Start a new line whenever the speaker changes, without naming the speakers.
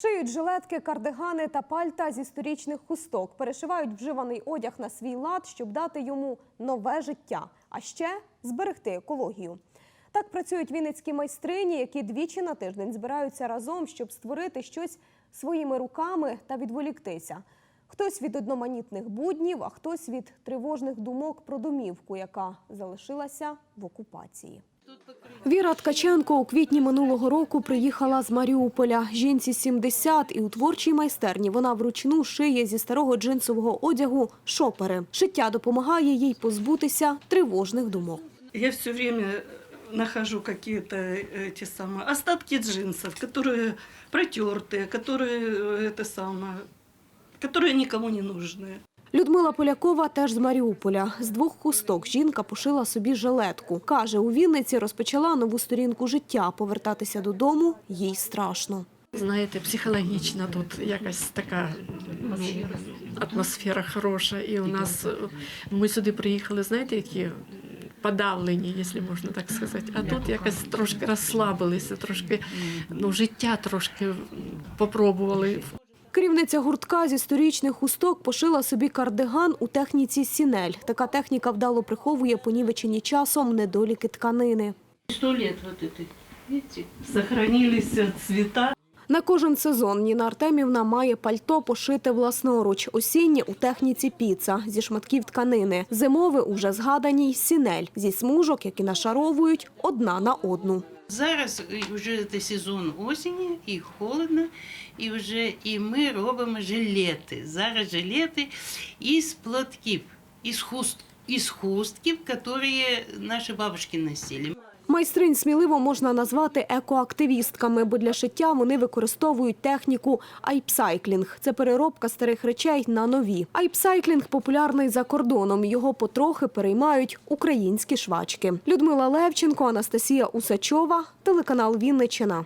Шиють жилетки, кардигани та пальта зі сторічних хусток. Перешивають вживаний одяг на свій лад, щоб дати йому нове життя, а ще зберегти екологію. Так працюють вінницькі майстрині, які двічі на тиждень збираються разом, щоб створити щось своїми руками та відволіктися. Хтось від одноманітних буднів, а хтось від тривожних думок про домівку, яка залишилася в окупації. Віра Ткаченко у квітні минулого року приїхала з Маріуполя. Жінці 70 і у творчій майстерні вона вручну шиє зі старого джинсового одягу шопери. Шиття допомагає їй позбутися тривожних думок.
Я все время нахожу какие-то эти самые остатки джинсов, которые протертые, которые э, это самое, которые никому не нужны.
Людмила Полякова теж з Маріуполя. З двох хусток жінка пошила собі жилетку. Каже, у Вінниці розпочала нову сторінку життя. Повертатися додому їй страшно.
Знаєте, психологічна тут якась така ну, атмосфера хороша. І у нас ми сюди приїхали, знаєте, які подавлені, якщо можна так сказати. А тут якось трошки розслабилися, трошки ну, життя трошки попробували.
Керівниця гуртка зі сторічних хусток пошила собі кардиган у техніці сінель. Така техніка вдало приховує понівечені часом недоліки тканини.
Сто вот это, видите?
Сохранились цвета.
На кожен сезон Ніна Артемівна має пальто пошите власноруч. Осіннє у техніці піца зі шматків тканини. Зимове у вже згаданій сінель зі смужок, які нашаровують одна на одну.
Зараз вже це сезон осені і холодно, і вже і ми робимо жилети. Зараз жилети із платків, із хуст, із хустків, які наші бабушки носили.
Майстринь сміливо можна назвати екоактивістками, бо для шиття вони використовують техніку айпсайклінг. Це переробка старих речей на нові. Айпсайклінг популярний за кордоном. Його потрохи переймають українські швачки. Людмила Левченко, Анастасія Усачова, телеканал Вінниччина.